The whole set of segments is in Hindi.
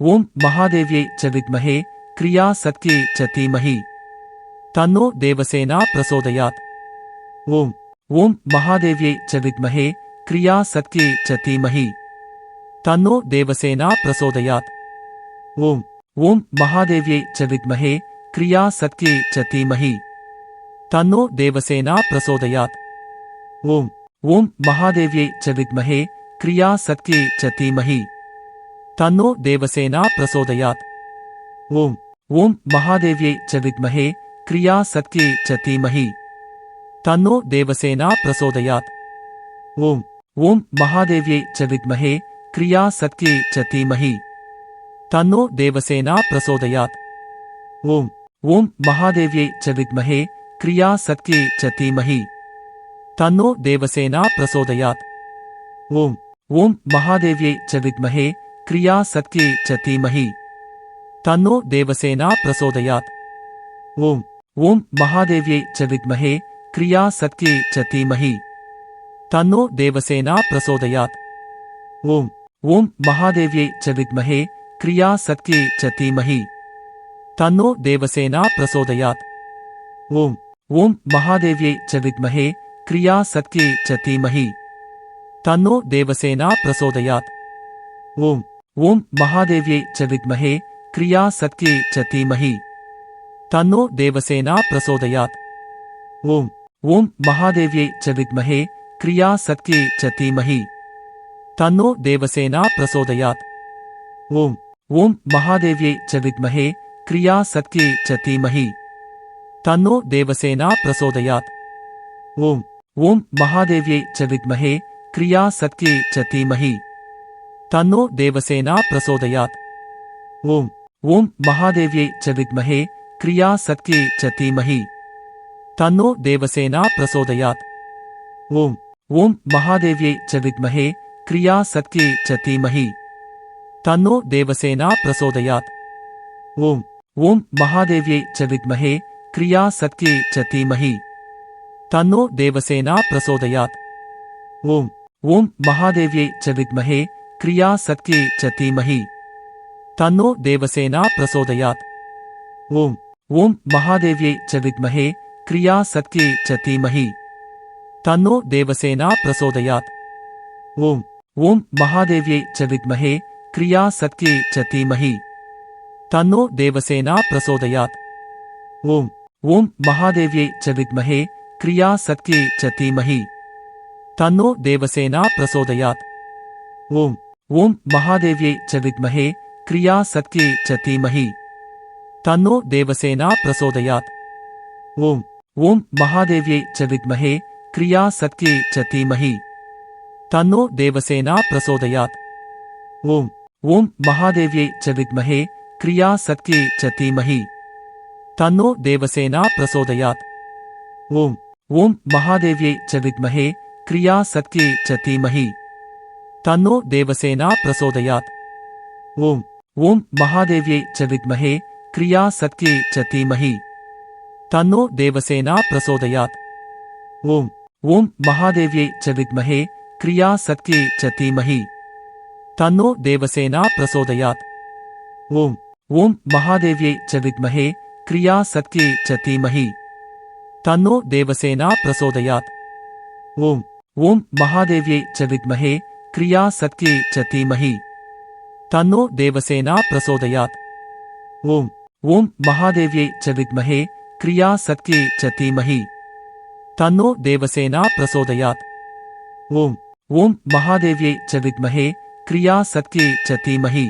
ஓம் மகாதேவியை ச வித்மஹே கிரியா சக்தியை ச தீமஹி தன்னோ தேவசேனா பிரசோதயாத் ஓம் ஓம் மகாதேவியை ச வித்மஹே கிரியா சக்தியை ச தீமஹி தன்னோ தேவசேனா பிரசோதயாத் ஓம் ஓம் மகாதேவியை ச வித்மஹே கிரியா சக்தியை ச தீமஹி தன்னோ தேவசேனா பிரசோதயாத் ஓம் ஓம் மகாதேவியை ச வித்மஹே கிரியா சக்தியை ச தீமஹி तन्नो देवसेना प्रचोदयात् ओम ओम महादेव्यै च विद्महे क्रियाशक्त्यै च धीमहि तन्नो देवसेना प्रचोदयात् ओम ओम महादेव्यै च विद्महे क्रियाशक्त्यै च धीमहि तन्नो देवसेना प्रचोदयात् ओम ओम महादेव्यै च विद्महे क्रियाशक्त्यै च धीमहि तन्नो देवसेना प्रचोदयात् ओम ओम महादेव्यै च विद्महे क्रिया शक्ति चीमहि धीमहि तन्नो देवसेना प्रचोदयात् ओम ओम महादेव्यै च विद्महे क्रिया शक्ति चीमहि धीमहि तन्नो देवसेना प्रचोदयात् ओम ओम महादेव्यै च विद्महे क्रिया शक्ति चीमहि धीमहि तन्नो देवसेना प्रचोदयात् ओम ओम महादेव्यै च विद्महे क्रिया शक्ति चीमहि धीमहि तन्नो देवसेना प्रचोदयात् ओम ஓம் மகாதேவியை ச வித்மஹே கிரியா சக்தியை ச தீமஹி தன்னோ தேவசேனா பிரசோதயாத் ஓம் ஓம் மகாதேவியை ச வித்மஹே கிரியா சக்தியை ச தீமஹி தன்னோ தேவசேனா பிரசோதயாத் ஓம் ஓம் மகாதேவியை ச வித்மஹே கிரியா சக்தியை ச தீமஹி தன்னோ தேவசேனா பிரசோதயாத் ஓம் ஓம் மகாதேவியை ச வித்மஹே கிரியா சக்தியை ச தீமஹி तन्नो देवसेना प्रचोदयात् ओम ओम महादेव्यै च विद्महे क्रिया शक्त्यै च धीमहि तन्नो देवसेना प्रचोदयात् ओम ओम महादेव्यै च विद्महे क्रिया शक्त्यै च धीमहि तन्नो देवसेना प्रचोदयात् ओम ओम महादेव्यै च विद्महे क्रिया शक्त्यै च धीमहि तन्नो देवसेना प्रचोदयात् ओम ओम महादेव्यै च विद्महे क्रिया शक्त्यै चीमहि धीमहि तन्नो देवसेना प्रचोदयात् ॐ ॐ महादेव्यै च विद्महे क्रिया च चीमहि तन्नो देवसेना प्रचोदयात् ॐ ॐ महादेव्यै च विद्महे क्रिया च चीमहि तन्नो देवसेना प्रचोदयात् ॐ ॐ महादेव्यै च विद्महे क्रिया च चीमहि तन्नो देवसेना प्रचोदयात् ॐ ஓம் மகாதேவியை ச வித்மஹே கிரியா சக்தியை ச தீமஹி தன்னோ தேவசேனா பிரசோதயாத் ஓம் ஓம் மகாதேவியை ச வித்மஹே கிரியா சக்தியை ச தீமஹி தன்னோ தேவசேனா பிரசோதயாத் ஓம் ஓம் மகாதேவியை ச வித்மஹே கிரியா சக்தியை ச தீமஹி தன்னோ தேவசேனா பிரசோதயாத் ஓம் ஓம் மகாதேவியை ச வித்மஹே கிரியா சக்தியை ச தீமஹி तन्नो देवसेना प्रसोदयात ओम ओम महादेव्यै च विद्महे क्रियाशक्त्यै च धीमहि तन्नो देवसेना प्रसोदयात ओम ओम महादेव्यै च विद्महे क्रियाशक्त्यै च धीमहि तन्नो देवसेना प्रसोदयात ओम ओम महादेव्यै च विद्महे क्रियाशक्त्यै च धीमहि तन्नो देवसेना प्रसोदयात ओम ओम महादेव्यै च विद्महे क्रिया शक्त्यै च धीमहि तन्नो देवसेना प्रचोदयात् ओम ओम महादेव्यै च विद्महे क्रिया शक्त्यै च धीमहि तन्नो देवसेना प्रचोदयात् ओम ओम महादेव्यै च विद्महे क्रिया शक्त्यै च धीमहि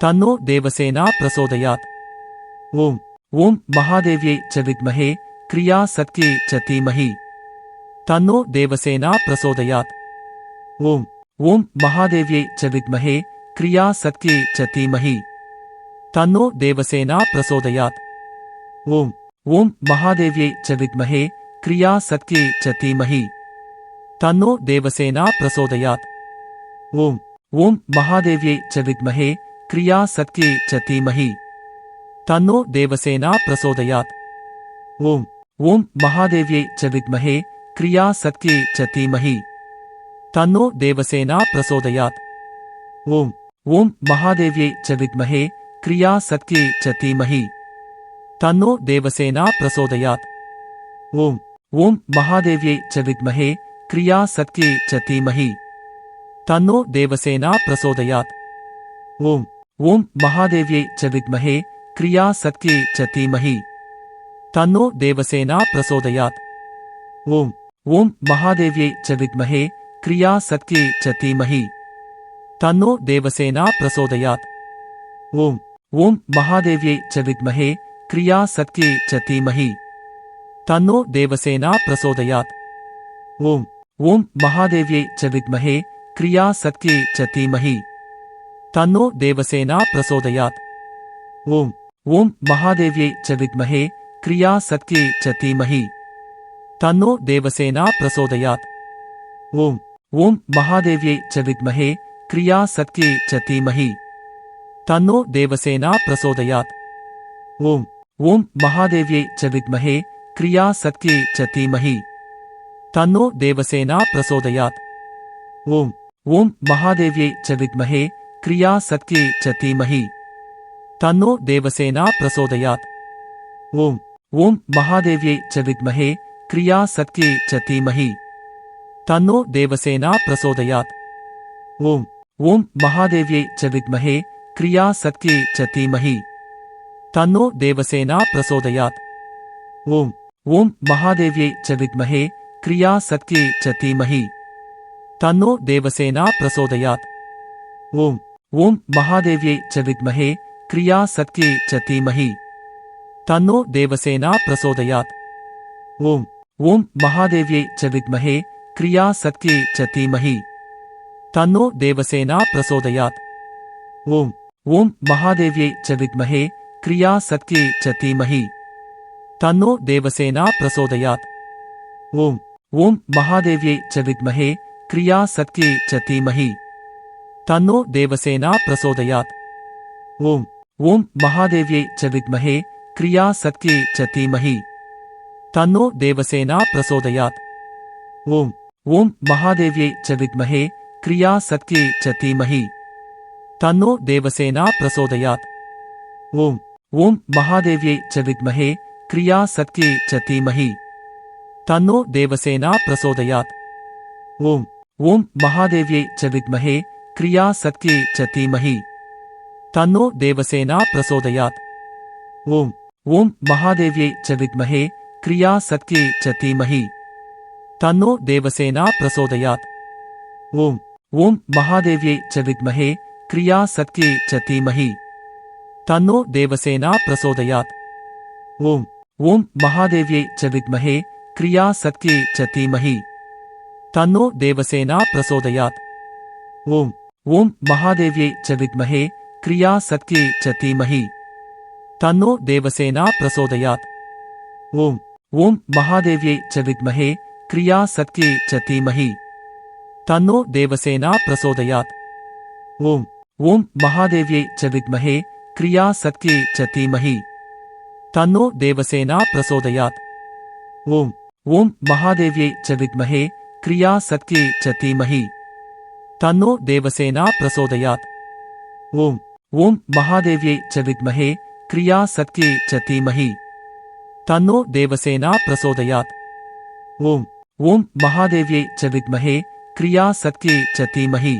तन्नो देवसेना प्रचोदयात् ओम ओम महादेव्यै च विद्महे क्रिया शक्त्यै च धीमहि तन्नो देवसेना प्रचोदयात् ओम ஓம் மகாதேவியை ச வித்மஹே கிரியா சக்தியை ச தீமஹி தன்னோ தேவசேனா பிரசோதயாத் ஓம் ஓம் மகாதேவியை ச வித்மஹே கிரியா சக்தியை ச தீமஹி தன்னோ தேவசேனா பிரசோதயாத் ஓம் ஓம் மகாதேவியை ச வித்மஹே கிரியா சக்தியை ச தீமஹி தன்னோ தேவசேனா பிரசோதயாத் ஓம் ஓம் மகாதேவியை ச வித்மஹே கிரியா சக்தியை ச தீமஹி तन्नो देवसेना प्रचोदयात् ओम ओम महादेव्यै च विद्महे क्रियाशक्त्यै च धीमहि तन्नो देवसेना प्रचोदयात् ओम ओम महादेव्यै च विद्महे क्रियाशक्त्यै च धीमहि तन्नो देवसेना प्रचोदयात् ओम ओम महादेव्यै च विद्महे क्रियाशक्त्यै च धीमहि तन्नो देवसेना प्रचोदयात् ओम ओम महादेव्यै च विद्महे क्रिया च धीमहि तन्नो देवसेना प्रचोदयात् ओम ओम महादेव्यै च विद्महे क्रिया च धीमहि तन्नो देवसेना प्रचोदयात् ओम ओम महादेव्यै च विद्महे क्रिया च धीमहि तन्नो देवसेना प्रचोदयात् ओम ओम महादेव्यै च विद्महे क्रिया च धीमहि तन्नो देवसेना प्रचोदयात् ओम ஓம் மகாதேவியை ச வித்மஹே கிரியா சக்தியை ச தீமஹி தன்னோ தேவசேனா பிரசோதயாத் ஓம் ஓம் மகாதேவியை ச வித்மஹே கிரியா சக்தியை ச தீமஹி தன்னோ தேவசேனா பிரசோதயாத் ஓம் ஓம் மகாதேவியை ச வித்மஹே கிரியா சக்தியை ச தீமஹி தன்னோ தேவசேனா பிரசோதயாத் ஓம் ஓம் மகாதேவியை ச வித்மஹே கிரியா சக்தியை ச தீமஹி तन्नो देवसेना प्रचोदयात् ओम ओम महादेव्यै च विद्महे क्रिया शक्त्यै च धीमहि तन्नो देवसेना प्रचोदयात् ओम ओम महादेव्यै च विद्महे क्रिया शक्त्यै च धीमहि तन्नो देवसेना प्रचोदयात् ओम ओम महादेव्यै च विद्महे क्रिया शक्त्यै च धीमहि तन्नो देवसेना प्रचोदयात् ओम ओम महादेव्यै च विद्महे क्रिया शक्त्यै च धीमहि तन्नो देवसेना प्रचोदयात् ओम। ओम महादेव्यै च विद्महे क्रियाशक्त्यै च धीमहि तन्नो देवसेना प्रचोदयात् ओम। ओम महादेव्यै च विद्महे क्रियाशक्त्यै च धीमहि तन्नो देवसेना प्रचोदयात् ओम। ओम महादेव्यै च विद्महे क्रियाशक्त्यै च धीमहि तन्नो देवसेना प्रचोदयात् ओम। ஓம் ஓம் மகாதேவியை ச வித்மஹே கிரியா சக்தியை ச தீமஹி தன்னோ தேவசேனா பிரசோதயாத் ஓம் ஓம் மகாதேவியை ச வித்மஹே கிரியா சக்தியை ச தீமஹி தன்னோ தேவசேனா பிரசோதயாத் ஓம் ஓம் மகாதேவியை ச வித்மஹே கிரியா சக்தியை ச தீமஹி தன்னோ தேவசேனா பிரசோதயாத் ஓம் ஓம் மகாதேவியை ச வித்மஹே கிரியா சக்தியை ச தீமஹி तन्नो देवसेना प्रसोदयात ओम ओम महादेव्यै च विद्महे क्रियाशक्त्यै च धीमहि तन्नो देवसेना प्रसोदयात ओम ओम महादेव्यै च विद्महे क्रियाशक्त्यै च धीमहि तन्नो देवसेना प्रसोदयात ओम ओम महादेव्यै च विद्महे क्रियाशक्त्यै च धीमहि तन्नो देवसेना प्रसोदयात ओम ओम महादेव्यै च विद्महे क्रियासक्त्यै च धीमहि। तन्नो देवसेना प्रसोदयात्। ओम। ओम महादेव्ये च विद्महे क्रियासक्त्यै च धीमहि। तन्नो देवसेना प्रसोदयात्। ओम। ओम महादेव्ये च विद्महे क्रियासक्त्यै च धीमहि। तन्नो देवसेना प्रसोदयात्। ओम। ओम महादेव्ये च विद्महे क्रियासक्त्यै च धीमहि। तन्नो देवसेना प्रसोदयात्। ओम। ஓம் மகாதேவியை ச வித்மஹே கிரியா சக்தியை ச தீமஹி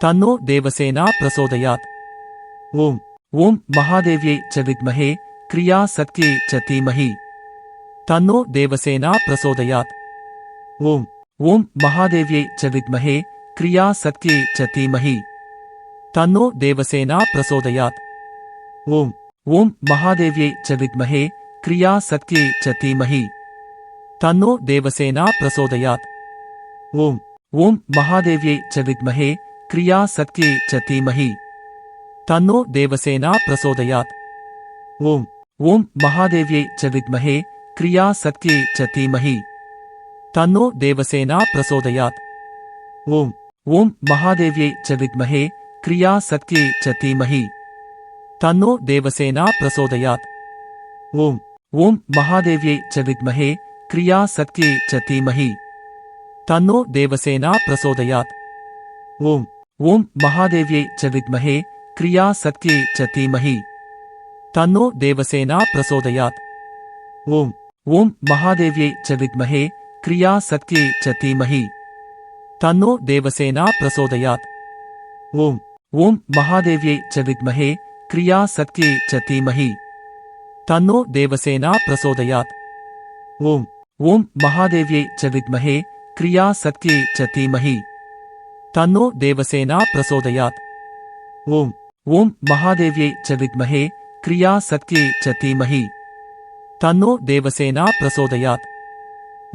தன்னோ தேவசேனா பிரசோதயாத் ஓம் ஓம் மகாதேவியை ச வித்மஹே கிரியா சக்தியை ச தீமஹி தன்னோ தேவசேனா பிரசோதயாத் ஓம் ஓம் மகாதேவியை ச வித்மஹே கிரியா சக்தியை ச தீமஹி தன்னோ தேவசேனா பிரசோதயாத் ஓம் ஓம் மகாதேவியை ச வித்மஹே கிரியா சக்தியை ச தீமஹி तन्नो देवसेना प्रचोदयात् ओम ओम महादेव्यै च विद्महे क्रियाशक्त्यै च धीमहि तन्नो देवसेना प्रचोदयात् ओम ओम महादेव्यै च विद्महे क्रियाशक्त्यै च धीमहि तन्नो देवसेना प्रचोदयात् ओम ओम महादेव्यै च विद्महे क्रियाशक्त्यै च धीमहि तन्नो देवसेना प्रचोदयात् ओम ओम महादेव्यै च विद्महे क्रिया च धीमहि तन्नो देवसेना प्रचोदयात् ओम ओम महादेव्यै च विद्महे क्रिया च धीमहि तन्नो देवसेना प्रचोदयात् ओम ओम महादेव्यै च विद्महे क्रिया च धीमहि तन्नो देवसेना प्रचोदयात् ओम ओम महादेव्यै च विद्महे क्रिया च धीमहि तन्नो देवसेना प्रचोदयात् ओम ओम महादेव्ये च विद्महे क्रिया सत्ये च धीमहि। तन्नो देवसेना प्रसोदयात्। ओम। ओम महादेव्ये च विद्महे क्रिया सत्ये च धीमहि। देवसेना प्रसोदयात्।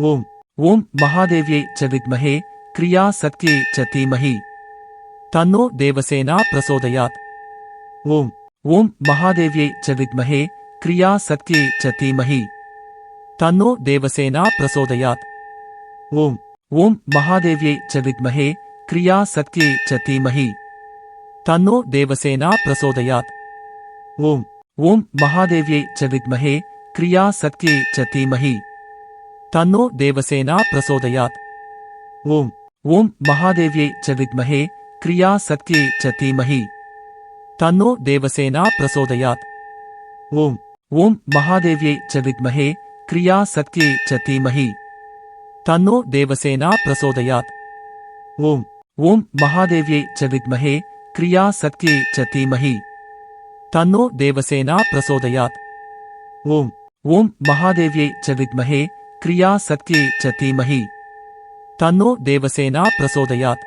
ओम। ओम महादेव्ये च विद्महे क्रिया सत्ये च धीमहि। देवसेना प्रसोदयात्। ओम। ओम महादेव्ये च विद्महे क्रिया सत्ये च तन्नो देवसेना प्रचोदयात् ओम ओम महादेव्यै च विद्महे क्रिया शक्त्यै च धीमहि तन्नो देवसेना प्रचोदयात् ओम ओम महादेव्यै च विद्महे क्रिया शक्त्यै च धीमहि तन्नो देवसेना प्रचोदयात् ओम ओम महादेव्यै च विद्महे क्रिया शक्त्यै च धीमहि तन्नो देवसेना प्रचोदयात् ओम ओम महादेव्यै च विद्महे क्रिया शक्त्यै च धीमहि तन्नो देवसेना प्रचोदयात् ओम। ओम महादेव्यै च विद्महे क्रियाशक्त्यै च धीमहि तन्नो देवसेना प्रचोदयात् ओम। ओम महादेव्यै च विद्महे क्रियाशक्त्यै च धीमहि तन्नो देवसेना प्रचोदयात्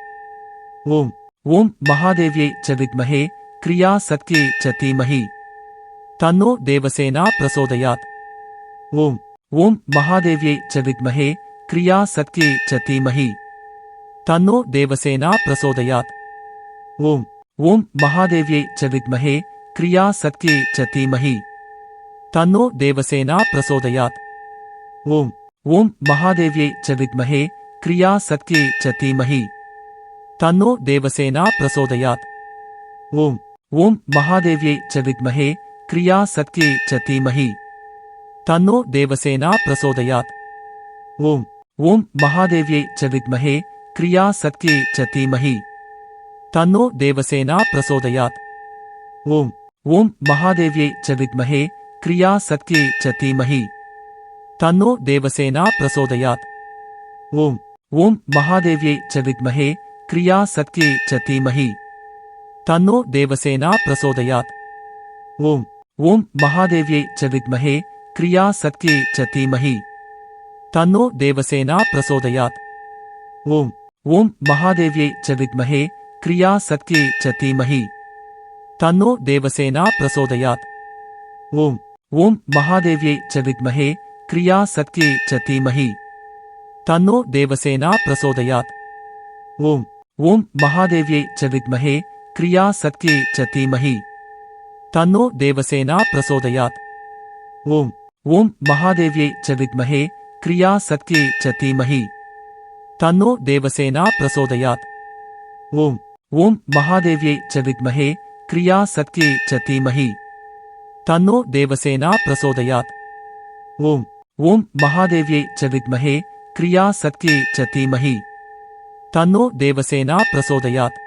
ओम। ओम महादेव्यै च विद्महे क्रियाशक्त्यै च धीमहि तन्नो देवसेना प्रचोदयात् ओम। ओम महादेव्य चिमहे क्रिया सत्ये चीमहे तन्नो देवसेना प्रसोदयात ओम ओम महादेव्य चिमहे क्रिया सत्ये चीमहे तन्नो देवसेना प्रसोदयात ओम ओम महादेव्य चिमहे क्रिया सत्ये चीमहे तन्नो देवसेना प्रसोदयात ओम ओम महादेव्य चिमहे क्रिया सत्ये चीमहे तन्नो देवसेना प्रसोदयात ओम ओम महादेव्यै च विद्महे क्रियाशक्त्यै च धीमहि तन्नो देवसेना प्रसोदयात ओम ओम महादेव्यै च विद्महे क्रियाशक्त्यै च धीमहि तन्नो देवसेना प्रसोदयात ओम ओम महादेव्यै च विद्महे क्रियाशक्त्यै च धीमहि तन्नो देवसेना प्रसोदयात ओम ओम महादेव्यै च विद्महे क्रियासक्त्यै च धीमहि। तन्नो देवसेना प्रसोदयात्। ओम। ओम महादेव्ये च विद्महे क्रियासक्त्यै च धीमहि। तन्नो देवसेना प्रसोदयात्। ओम। ओम महादेव्ये च विद्महे क्रियासक्त्यै च धीमहि। तन्नो देवसेना प्रसोदयात्। ओम। ओम महादेव्ये च विद्महे क्रियासक्त्यै च धीमहि। तन्नो देवसेना प्रसोदयात्। ओम। ओम महादेव्ये च विद्महे क्रियासक्त्ये च धीमहि। तन्नो देवसेना प्रसोदयात्। ओम ओम महादेव्ये च विद्महे क्रियासक्त्ये च धीमहि। तन्नो देवसेना प्रसोदयात्। ओम ओम महादेव्ये च विद्महे क्रियासक्त्ये च धीमहि। तन्नो देवसेना प्रसोदयात्।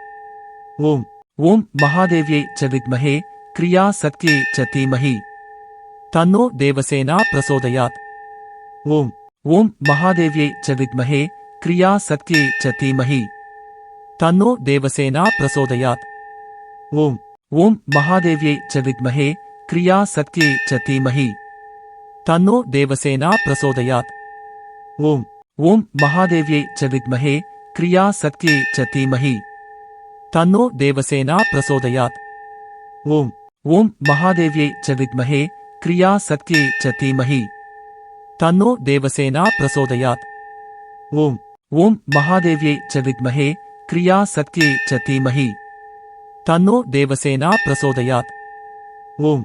ओम ओम महादेव्ये च विद्महे क्रियासक्त्ये च धीमहि। तन्नो देवसेना प्रचोदयात् ओम ओम महादेव्यै च विद्महे क्रियाशक्त्यै च धीमहि तन्नो देवसेना प्रचोदयात् ओम ओम महादेव्यै च विद्महे क्रियाशक्त्यै च धीमहि तन्नो देवसेना प्रचोदयात् ओम ओम महादेव्यै च विद्महे क्रियाशक्त्यै च धीमहि तन्नो देवसेना प्रचोदयात् ओम ओम महादेव्यै च विद्महे क्रिया शक्ति चीमहि धीमहि तन्नो देवसेना प्रचोदयात् ओम ओम महादेव्यै च विद्महे क्रिया शक्ति चीमहि तन्नो देवसेना प्रचोदयात् ओम